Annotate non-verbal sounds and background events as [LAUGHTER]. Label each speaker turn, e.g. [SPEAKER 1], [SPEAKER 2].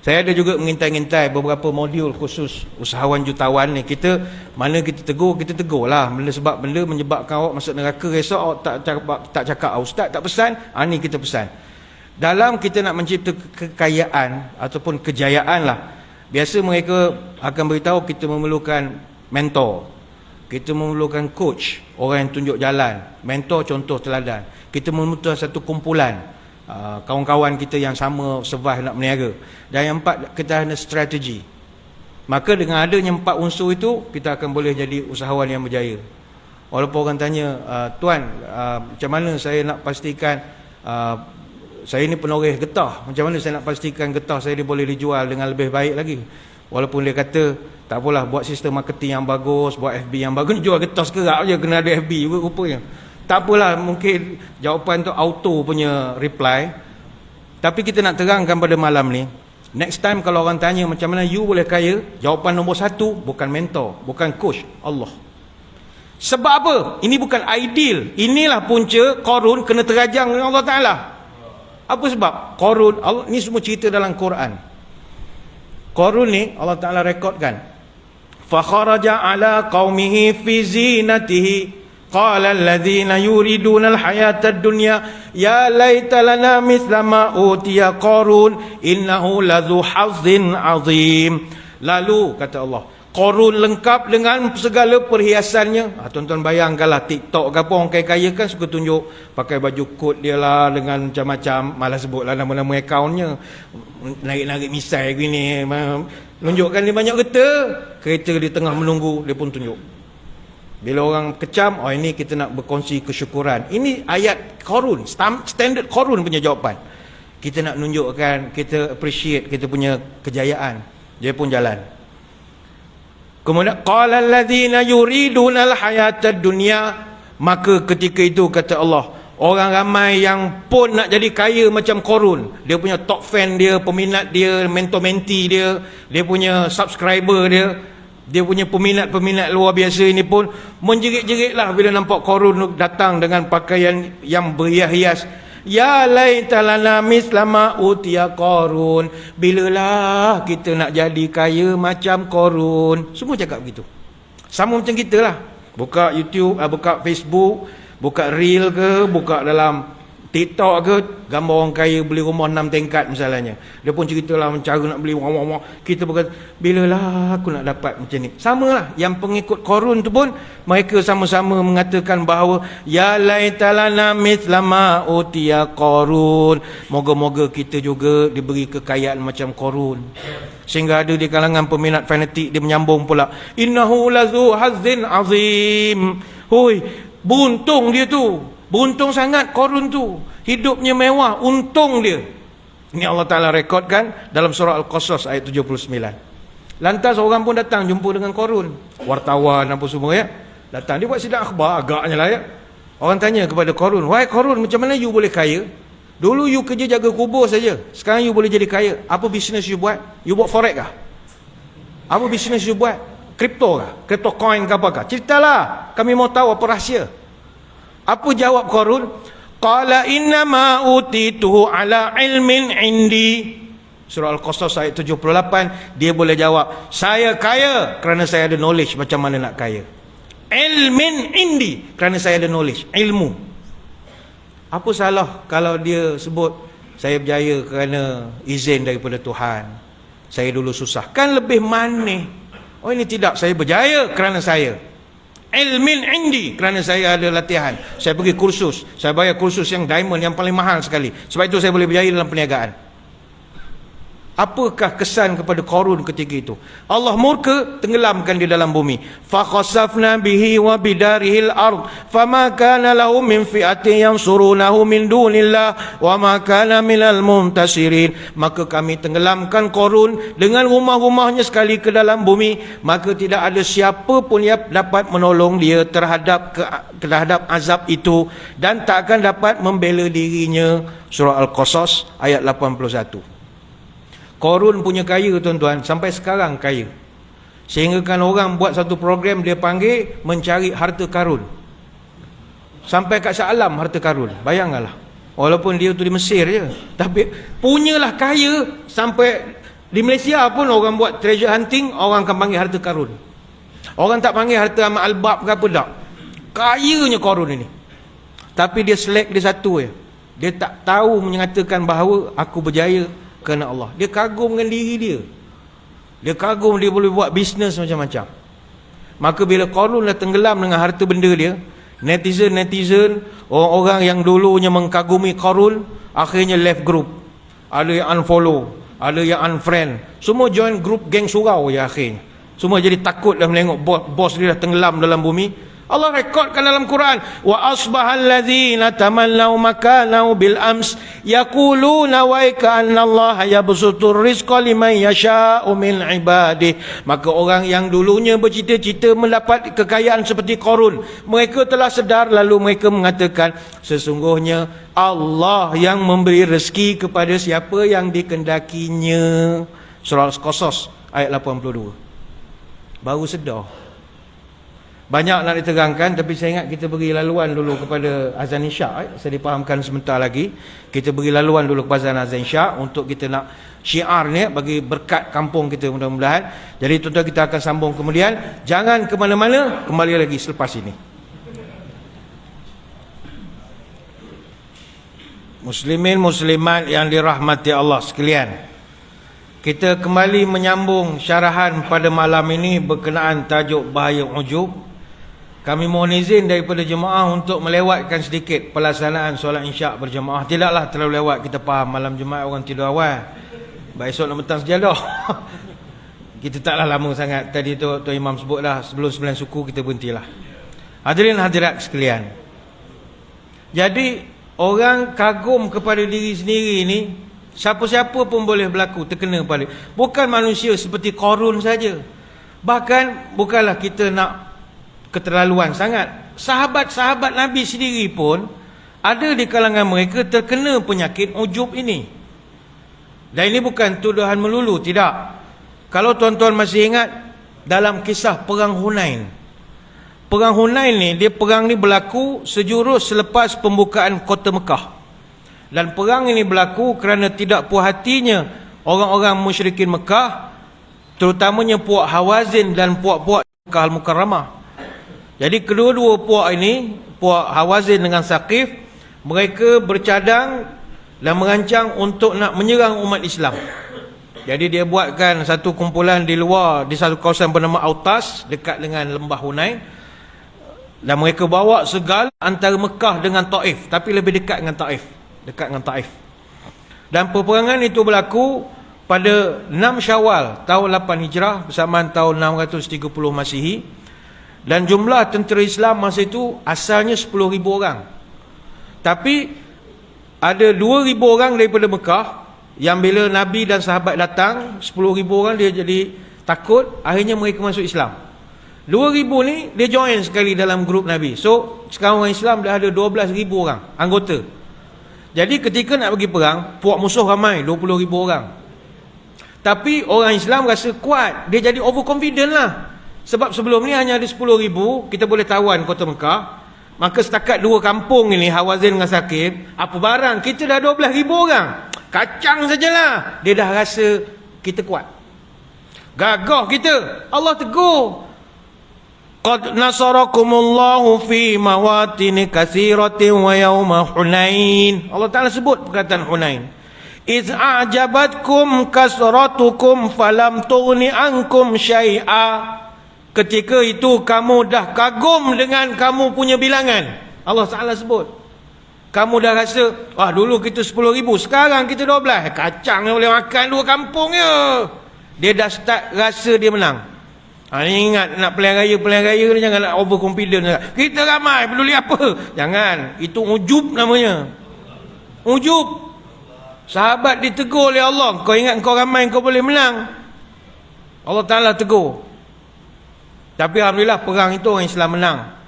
[SPEAKER 1] Saya ada juga mengintai-ngintai beberapa modul khusus usahawan jutawan ni. Kita mana kita tegur, kita tegur lah. Benda sebab benda menyebabkan awak masuk neraka esok awak tak cakap, tak cakap ah, ustaz tak pesan, ha, ni kita pesan. Dalam kita nak mencipta kekayaan ataupun kejayaan lah. Biasa mereka akan beritahu kita memerlukan mentor. Kita memerlukan coach, orang yang tunjuk jalan. Mentor contoh teladan. Kita memerlukan satu kumpulan Ah, kawan-kawan kita yang sama survive nak meniaga dan yang empat kita ada strategi. Maka dengan adanya empat unsur itu kita akan boleh jadi usahawan yang berjaya. Walaupun orang tanya uh, tuan uh, macam mana saya nak pastikan saya ni penoreh getah? Macam mana saya nak pastikan getah saya ni boleh dijual dengan lebih baik lagi? Walaupun dia kata tak apalah buat sistem marketing yang bagus buat FB yang bagus [LAUGHS] jual getah sekerak je kena ada FB juga rupanya tak apalah mungkin jawapan tu auto punya reply. Tapi kita nak terangkan pada malam ni next time kalau orang tanya macam mana you boleh kaya jawapan nombor satu bukan mentor bukan coach Allah. Sebab apa? Ini bukan ideal. Inilah punca korun kena terajang dengan Allah Ta'ala. Apa sebab? Korun Allah, ni semua cerita dalam Quran. Korun ni Allah Ta'ala rekodkan. Fakharaja ala qawmihi fi zinatihi قال الذين يريدون الحياة الدنيا يا ليت لنا مثل ما أوتي قارون إنه لذو حظ عظيم. Lalu kata Allah Qarun lengkap dengan segala perhiasannya. Ha, Tuan-tuan bayangkanlah TikTok ke apa orang kaya-kaya kan suka tunjuk Pakai baju kot dia lah dengan macam-macam. Malah sebutlah nama-nama akaunnya. Narik-narik misai gini Tunjukkan dia banyak kereta Kereta di tengah menunggu dia pun tunjuk. Bila orang kecam, oh ini kita nak berkongsi kesyukuran. Ini ayat korun, standard korun punya jawapan. Kita nak nunjukkan, kita appreciate kita punya kejayaan. Dia pun jalan. Kemudian, qala alladhina yuriduna al-hayatad dunya. Maka ketika itu kata Allah, orang ramai yang pun nak jadi kaya macam korun. Dia punya top fan dia, peminat dia, mentor-menti dia, dia punya subscriber dia dia punya peminat-peminat luar biasa ini pun menjerit-jeritlah bila nampak korun datang dengan pakaian yang berhias-hias. Ya laitalana mislama utia korun. Bilalah kita nak jadi kaya macam korun. Semua cakap begitu. Sama macam kita lah. Buka YouTube, ah, buka Facebook Buka reel ke, buka dalam TikTok ke gambar orang kaya beli rumah enam tingkat misalnya. Dia pun ceritalah cara nak beli rumah rumah. Kita berkata, bilalah aku nak dapat macam ni. Samalah yang pengikut korun tu pun mereka sama-sama mengatakan bahawa ya laitalana mithlama utia korun. Moga-moga kita juga diberi kekayaan macam korun. Sehingga ada di kalangan peminat fanatik dia menyambung pula, innahu lazu hazzin azim. Hui, buntung dia tu. Beruntung sangat korun tu. Hidupnya mewah. Untung dia. Ini Allah Ta'ala rekodkan dalam surah Al-Qasas ayat 79. Lantas orang pun datang jumpa dengan korun. Wartawan apa semua ya. Datang. Dia buat sidang akhbar agaknya lah ya. Orang tanya kepada korun. Wahai korun macam mana you boleh kaya? Dulu you kerja jaga kubur saja. Sekarang you boleh jadi kaya. Apa bisnes you buat? You buat forex kah? Apa bisnes you buat? Crypto kah? Crypto coin kah apakah? Ceritalah. Kami mau tahu apa rahsia. Apa jawab Qarun? Qala inna ma utituhu ala ilmin indi. Surah Al-Qasas ayat 78, dia boleh jawab, saya kaya kerana saya ada knowledge macam mana nak kaya. Ilmin indi, kerana saya ada knowledge, ilmu. Apa salah kalau dia sebut saya berjaya kerana izin daripada Tuhan. Saya dulu susah. Kan lebih manis. Oh ini tidak, saya berjaya kerana saya ilmin indi. Kerana saya ada latihan. Saya pergi kursus. Saya bayar kursus yang diamond yang paling mahal sekali. Sebab itu saya boleh berjaya dalam perniagaan Apakah kesan kepada Qarun ketika itu? Allah murka tenggelamkan di dalam bumi. Fa khasafna bihi wa bidarihil ard fama kana lahu min fi'atin yansurunahu min dunillah wa ma kana minal muntasirin. Maka kami tenggelamkan Qarun dengan rumah-rumahnya sekali ke dalam bumi, maka tidak ada siapa pun yang dapat menolong dia terhadap terhadap azab itu dan tak akan dapat membela dirinya. Surah Al-Qasas ayat 81. Korun punya kaya tuan-tuan sampai sekarang kaya. Sehingga kan orang buat satu program dia panggil mencari harta karun. Sampai kat Syalam harta karun. Bayangkanlah. Walaupun dia tu di Mesir je. [LAUGHS] Tapi punyalah kaya sampai Di Malaysia pun orang buat treasure hunting, orang akan panggil harta karun. Orang tak panggil harta amat albab ke apa tak. Kayanya korun ini. Tapi dia select dia satu je. Dia tak tahu menyatakan bahawa aku berjaya kerana Allah. Dia kagum dengan diri dia. Dia kagum dia boleh buat bisnes macam-macam. Maka bila korun dah tenggelam dengan harta benda dia, netizen-netizen, orang-orang yang dulunya mengkagumi korun, akhirnya left group. Ada yang unfollow, ada yang unfriend. Semua join group geng surau ya akhirnya. Semua jadi takut dah menengok bos, bos dia dah tenggelam dalam bumi. Allah rekodkan dalam Quran wa asbahal ladzina tamannaw makanahu bil ams yaquluna wa kana Allah yabsutur rizqa liman yasha'u min ibadi maka orang yang dulunya bercita-cita mendapat kekayaan seperti Qarun mereka telah sedar lalu mereka mengatakan sesungguhnya Allah yang memberi rezeki kepada siapa yang dikendakinya. Surah al-qasas ayat 82 baru sedar banyak nak diterangkan tapi saya ingat kita beri laluan dulu kepada azan isyak eh? saya dipahamkan sebentar lagi. Kita beri laluan dulu kepada azan isyak untuk kita nak syiar ni bagi berkat kampung kita mudah-mudahan. Jadi tuan-tuan kita akan sambung kemudian. Jangan ke mana-mana kembali lagi selepas ini. Muslimin muslimat yang dirahmati Allah sekalian. Kita kembali menyambung syarahan pada malam ini berkenaan tajuk bahaya ujub kami mohon izin daripada jemaah untuk melewatkan sedikit pelaksanaan solat insyak berjemaah. Tidaklah terlalu lewat kita faham malam Jumaat orang tidur awal. Baik esok nak petang sejadah. [LAUGHS] kita taklah lama sangat. Tadi tu Tuan Imam sebutlah sebelum sembilan suku kita berhentilah. Hadirin hadirat sekalian. Jadi orang kagum kepada diri sendiri ini siapa-siapa pun boleh berlaku terkena pada. Bukan manusia seperti korun saja. Bahkan bukanlah kita nak keterlaluan sangat. Sahabat-sahabat Nabi sendiri pun ada di kalangan mereka terkena penyakit ujub ini. Dan ini bukan tuduhan melulu, tidak. Kalau tuan-tuan masih ingat dalam kisah perang Hunain. Perang Hunain ni, dia perang ni berlaku sejurus selepas pembukaan kota Mekah. Dan perang ini berlaku kerana tidak puas hatinya orang-orang musyrikin Mekah, terutamanya puak Hawazin dan puak-puak Mekah Al-Mukarramah. Jadi kedua-dua puak ini, puak Hawazin dengan Saqif, mereka bercadang dan merancang untuk nak menyerang umat Islam. Jadi dia buatkan satu kumpulan di luar di satu kawasan bernama Autas dekat dengan lembah Hunain. Dan mereka bawa segala antara Mekah dengan Taif, tapi lebih dekat dengan Taif, dekat dengan Taif. Dan peperangan itu berlaku pada 6 Syawal tahun 8 Hijrah bersamaan tahun 630 Masihi. Dan jumlah tentera Islam masa itu asalnya 10,000 orang. Tapi ada 2,000 orang daripada Mekah yang bila Nabi dan sahabat datang, 10,000 orang dia jadi takut, akhirnya mereka masuk Islam. 2,000 ni dia join sekali dalam grup Nabi. So sekarang orang Islam dah ada 12,000 orang anggota. Jadi ketika nak pergi perang, puak musuh ramai 20,000 orang. Tapi orang Islam rasa kuat, dia jadi overconfident lah. Sebab sebelum ni hanya ada 10 ribu Kita boleh tawan kota Mekah. Maka setakat dua kampung ini Hawazin dengan Sakib Apa barang? Kita dah 12 ribu orang. Kacang sajalah. Dia dah rasa Kita kuat. Gagah kita. Allah tegur. Qad nasarakumullahu fi mawatin kathiratin wa yawma hunain. Allah Ta'ala sebut perkataan hunain. Iz a'jabatkum kasratukum falam tughni ankum syai'a Ketika itu kamu dah kagum dengan kamu punya bilangan. Allah Taala sebut. Kamu dah rasa, wah dulu kita 10 ribu, sekarang kita 12. Kacang yang boleh makan dua kampung ya. Dia dah start rasa dia menang. Ha, ingat nak pilihan raya, pilihan raya ni jangan nak overconfident. Kita ramai, peduli apa? Jangan. Itu ujub namanya. Ujub. Sahabat ditegur oleh Allah. Kau ingat kau ramai, kau boleh menang. Allah Ta'ala tegur. Tapi Alhamdulillah perang itu orang Islam menang.